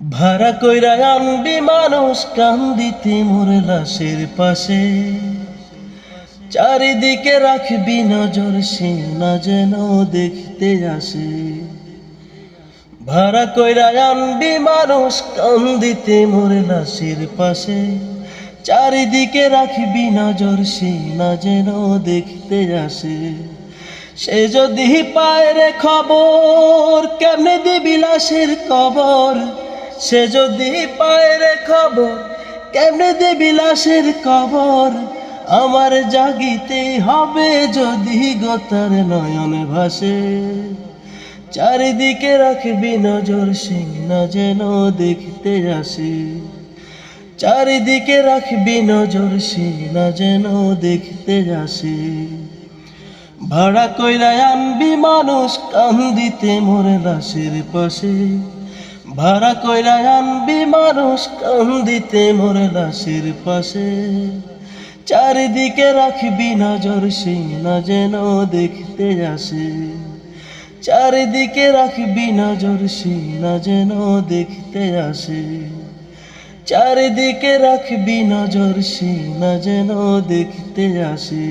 ভাড়া কইরা আনবি মানুষ কান্দিতে মোর লাশের পাশে। চারিদিকে রাখবি নজর সে না যেন দেখতে আসে। ভাড়া কইরা আনবি মানুষ কান্দিতে মোর লাশের পাশে। চারিদিকে রাখবি নজর সে না যেন দেখতে আসে। সে যদি পায় রে খবর, কেমনে দিবি লাশের কবর? সে যদি পায় রে খবর, কেমনে দিবি লাশের কবর? আমার জাগিতে হবে যদি গোতার নয়ন ভাসে। চারিদিকে রাখবি নজর সিং না যেন দেখতে আসে। চারিদিকে রাখবি নজর সিং না যেন দেখতে আসে। ভাড়া কইরা আনবি মানুষ, কান্দিতে মোরে লাশের পাশে। ভাড়া কইরা আনবি মানুষ কান্দিতে মোরে লাশের পাশে। চারিদিকে রাখবি নজর সিং না যেন দেখতে আসে। চারিদিকে রাখবি নজর সিং না যেন দেখতে আসে। চারিদিকে রাখবি নজর সিং না যেন দেখতে আসে।